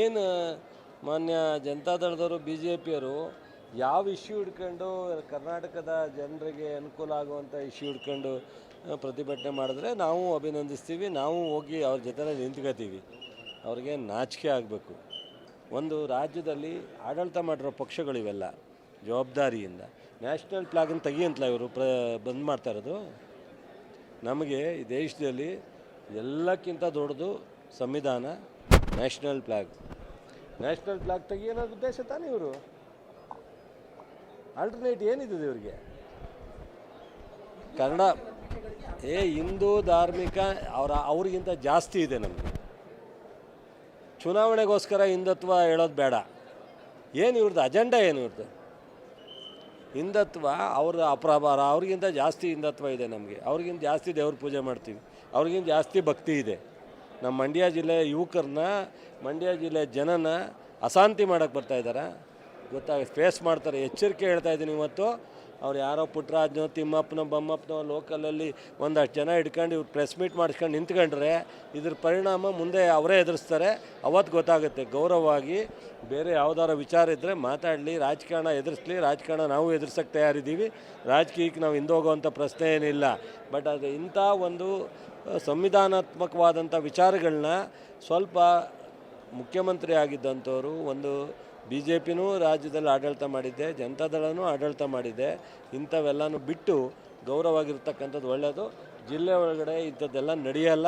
ಏನು ಮಾನ್ಯ ಜನತಾದಳದವರು B J ಪಿಯವರು ಯಾವ ಇಶ್ಯೂ ಹಿಡ್ಕೊಂಡು ಕರ್ನಾಟಕದ ಜನರಿಗೆ ಅನುಕೂಲ ಆಗುವಂಥ ಇಶ್ಯೂ ಹಿಡ್ಕೊಂಡು ಪ್ರತಿಭಟನೆ ಮಾಡಿದ್ರೆ ನಾವು ಅಭಿನಂದಿಸ್ತೀವಿ, ನಾವು ಹೋಗಿ ಅವ್ರ ಜೊತೆ ನಿಂತ್ಕೋತೀವಿ. ಅವ್ರಿಗೆ ನಾಚಿಕೆ ಆಗಬೇಕು. ಒಂದು ರಾಜ್ಯದಲ್ಲಿ ಆಡಳಿತ ಮಾಡಿರೋ ಪಕ್ಷಗಳಿವೆಲ್ಲ, ಜವಾಬ್ದಾರಿಯಿಂದ. ನ್ಯಾಷನಲ್ ಫ್ಲಾಗನ್ನು ತೆಗಿಯಂತಲ್ಲ ಇವರು ಪ್ರ, ಬಂದ್ ಮಾಡ್ತಾ ಇರೋದು. ನಮಗೆ ಈ ದೇಶದಲ್ಲಿ ಎಲ್ಲಕ್ಕಿಂತ ದೊಡ್ಡದು ಸಂವಿಧಾನ ನ್ಯಾಷನಲ್ ಫ್ಲಾಗ್ ನ್ಯಾಷನಲ್ ಫ್ಲಾಗ್ ತೆಗಿ ಅನ್ನೋದು ಉದ್ದೇಶ ತಾನೇ ಇವರು? ಆಲ್ಟರ್ನೇಟ್ ಏನಿದೆ ಇವರಿಗೆ? ಕನ್ನಡ, ಏ, ಹಿಂದೂ ಧಾರ್ಮಿಕ, ಅವರ, ಅವ್ರಿಗಿಂತ ಜಾಸ್ತಿ ಇದೆ ನಮಗೆ. ಚುನಾವಣೆಗೋಸ್ಕರ ಹಿಂದುತ್ವ ಹೇಳೋದು ಬೇಡ. ಏನು ಇವ್ರದ್ದು ಅಜೆಂಡಾ ಏನು ಇವ್ರದ್ದು ಹಿಂದುತ್ವ, ಅವ್ರ ಅಪ್ರಭಾರ, ಅವ್ರಿಗಿಂತ ಜಾಸ್ತಿ ಹಿಂದುತ್ವ ಇದೆ ನಮಗೆ. ಅವ್ರಿಗಿಂತ ಜಾಸ್ತಿ ದೇವ್ರ ಪೂಜೆ ಮಾಡ್ತೀವಿ. ಅವ್ರಿಗಿಂತ ಜಾಸ್ತಿ ಭಕ್ತಿ ಇದೆ. ನಮ್ಮ ಮಂಡ್ಯ ಜಿಲ್ಲೆಯ ಯುವಕರನ್ನ, ಮಂಡ್ಯ ಜಿಲ್ಲೆಯ ಜನನ ಅಶಾಂತಿ ಮಾಡೋಕ್ಕೆ ಬರ್ತಾ ಇದ್ದಾರೆ ಗೊತ್ತಾಗ ಫೇಸ್ ಮಾಡ್ತಾರೆ. ಎಚ್ಚರಿಕೆ ಹೇಳ್ತಾ ಇದ್ದೀನಿ ಇವತ್ತು. ಅವ್ರು ಯಾರೋ ಪುಟ್ಟರಾಜ್ನೋ ತಿಮ್ಮಪ್ಪನೋ, ಬೊಮ್ಮಪ್ಪನೋ ಲೋಕಲಲ್ಲಿ ಒಂದಷ್ಟು ಜನ ಹಿಡ್ಕೊಂಡು ಇವ್ರು ಪ್ರೆಸ್ ಮೀಟ್ ಮಾಡಿಸ್ಕೊಂಡು ನಿಂತ್ಕೊಂಡ್ರೆ ಇದ್ರ ಪರಿಣಾಮ ಮುಂದೆ ಅವರೇ ಎದುರಿಸ್ತಾರೆ. ಅವತ್ತು ಗೊತ್ತಾಗುತ್ತೆ. ಗೌರವವಾಗಿ ಬೇರೆ ಯಾವ್ದಾರ ವಿಚಾರ ಇದ್ದರೆ ಮಾತಾಡಲಿ, ರಾಜಕಾರಣ ಎದುರಿಸ್ಲಿ, ರಾಜಕಾರಣ ನಾವು ಎದುರ್ಸಕ್ಕೆ ತಯಾರಿದ್ದೀವಿ. ರಾಜಕೀಯಕ್ಕೆ ನಾವು ಹಿಂದೋಗುವಂಥ ಪ್ರಶ್ನೆ ಏನಿಲ್ಲ. ಬಟ್ ಅದು ಇಂಥ ಒಂದು ಸಂವಿಧಾನಾತ್ಮಕವಾದಂಥ ವಿಚಾರಗಳನ್ನ ಸ್ವಲ್ಪ ಮುಖ್ಯಮಂತ್ರಿ ಆಗಿದ್ದಂಥವ್ರು ಒಂದು ಬಿ ಜೆ ಪಿನೂ ರಾಜ್ಯದಲ್ಲಿ ಆಡಳಿತ ಮಾಡಿದ್ದೆ, ಜನತಾದಳನೂ ಆಡಳಿತ ಮಾಡಿದ್ದೆ. ಇಂಥವೆಲ್ಲನೂ ಬಿಟ್ಟು ಗೌರವವಾಗಿರ್ತಕ್ಕಂಥದ್ದು ಒಳ್ಳೆಯದು ಜಿಲ್ಲೆ ಒಳಗಡೆ ಇಂಥದ್ದೆಲ್ಲ ನಡೆಯಲ್ಲ.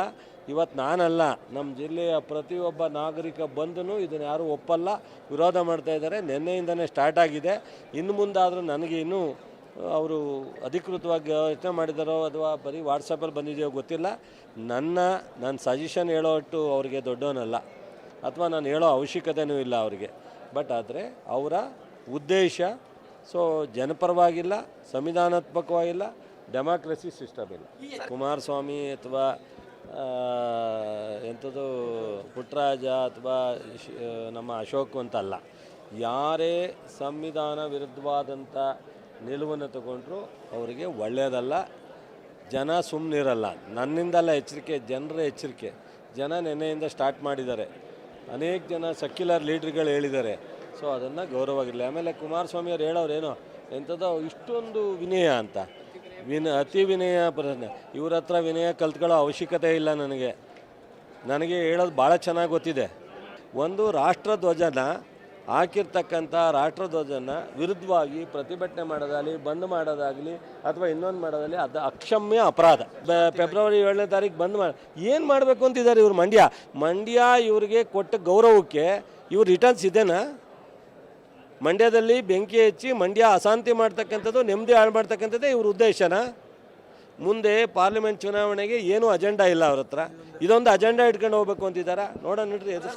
ಇವತ್ತು ನಾನಲ್ಲ ನಮ್ಮ ಜಿಲ್ಲೆಯ ಪ್ರತಿಯೊಬ್ಬ ನಾಗರಿಕ ಬಂದನು, ಇದನ್ನು ಯಾರೂ ಒಪ್ಪಲ್ಲ. ವಿರೋಧ ಮಾಡ್ತಾ ಇದ್ದಾರೆ. ನಿನ್ನೆಯಿಂದನೇ ಸ್ಟಾರ್ಟ್ ಆಗಿದೆ. ಇನ್ನು ಮುಂದಾದರೂ ನನಗೆ ಇನ್ನೂ ಅವರು ಅಧಿಕೃತವಾಗಿ ಯೋಚನೆ ಮಾಡಿದಾರೋ ಅಥವಾ ಬರೀ ವಾಟ್ಸಪ್ಪಲ್ಲಿ ಬಂದಿದೆಯೋ ಗೊತ್ತಿಲ್ಲ. ನನ್ನ ನನ್ನ ಸಜೆಷನ್ ಹೇಳೋಷ್ಟು ಅವರಿಗೆ ದೊಡ್ಡವನಲ್ಲ. ಅಥವಾ ನಾನು ಹೇಳೋ ಅವಶ್ಯಕತೆಯೂ ಇಲ್ಲ ಅವರಿಗೆ. ಬಟ್ ಆದರೆ ಅವರ ಉದ್ದೇಶ ಸೊ ಜನಪರವಾಗಿಲ್ಲ ಸಂವಿಧಾನಾತ್ಮಕವಾಗಿಲ್ಲ ಡೆಮಾಕ್ರಸಿ ಸಿಸ್ಟಮ್ ಇಲ್ಲ. ಕುಮಾರಸ್ವಾಮಿ ಅಥವಾ ಎಂಥದ್ದು ಪುಟ್ಟರಾಜ ಅಥವಾ ನಮ್ಮ ಅಶೋಕ್ ಅಂತಲ್ಲ ಯಾರೇ ಸಂವಿಧಾನ ವಿರುದ್ಧವಾದಂಥ ನಿಲುವನ್ನು ತಗೊಂಡ್ರು ಅವರಿಗೆ ಒಳ್ಳೆಯದಲ್ಲ. ಜನ ಸುಮ್ಮನಿರಲ್ಲ ನನ್ನಿಂದಲ್ಲ ಎಚ್ಚರಿಕೆ ಜನರ ಎಚ್ಚರಿಕೆ. ಜನ ನೆನ್ನೆಯಿಂದ ಸ್ಟಾರ್ಟ್ ಮಾಡಿದ್ದಾರೆ. ಅನೇಕ ಜನ ಸಕ್ಯುಲರ್ ಲೀಡ್ರ್ಗಳು ಹೇಳಿದ್ದಾರೆ. ಸೊ ಅದನ್ನು ಗೌರವವಾಗಿರಲಿ. ಆಮೇಲೆ ಕುಮಾರಸ್ವಾಮಿ ಅವ್ರು ಹೇಳೋರೇನೋ ಎಂಥದೋ ಇಷ್ಟೊಂದು ವಿನಯ ಅಂತ. ವಿನ, ಅತಿ ವಿನಯ ಪ್ರಶ್ನೆ. ಇವ್ರ ಹತ್ರ ವಿನಯ ಕಲ್ತ್ಕೊಳ್ಳೋ ಅವಶ್ಯಕತೆ ಇಲ್ಲ ನನಗೆ. ನನಗೆ ಹೇಳೋದು ಭಾಳ ಚೆನ್ನಾಗಿ ಗೊತ್ತಿದೆ. ಒಂದು ರಾಷ್ಟ್ರಧ್ವಜನ ಹಾಕಿರ್ತಕ್ಕಂಥ ರಾಷ್ಟ್ರಧ್ವಜನ ವಿರುದ್ಧವಾಗಿ ಪ್ರತಿಭಟನೆ ಮಾಡೋದಾಗಲಿ, ಬಂದ್ ಮಾಡೋದಾಗಲಿ ಅಥವಾ ಇನ್ನೊಂದು ಮಾಡೋದಾಗಲಿ ಅದು ಅಕ್ಷಮ್ಯ ಅಪರಾಧ. ಫೆಬ್ರವರಿ ಏಳನೇ ತಾರೀಕು ಬಂದ್ ಮಾಡಿ, ಏನು ಮಾಡಬೇಕು ಅಂತಿದ್ದಾರೆ ಇವರು ಮಂಡ್ಯ? ಮಂಡ್ಯ ಇವರಿಗೆ ಕೊಟ್ಟ ಗೌರವಕ್ಕೆ ಇವ್ರು ರಿಟರ್ನ್ಸ್ ಇದೆನಾ? ಮಂಡ್ಯದಲ್ಲಿ ಬೆಂಕಿ ಹೆಚ್ಚಿ ಮಂಡ್ಯ ಅಶಾಂತಿ ಮಾಡ್ತಕ್ಕಂಥದ್ದು, ನೆಮ್ಮದಿ ಹಾಳು ಮಾಡ್ತಕ್ಕಂಥದ್ದೇ ಇವ್ರ ಉದ್ದೇಶನ? ಮುಂದೆ ಪಾರ್ಲಿಮೆಂಟ್ ಚುನಾವಣೆಗೆ ಏನೂ ಅಜೆಂಡಾ ಇಲ್ಲ ಅವ್ರ ಹತ್ರ. ಇದೊಂದು ಅಜೆಂಡಾ ಇಟ್ಕೊಂಡು ಹೋಗ್ಬೇಕು ಅಂತಿದ್ದಾರೆ? ನೋಡೋಣ ನೋಡ್ರಿ ಎದುರಿಸ್ತೀವಿ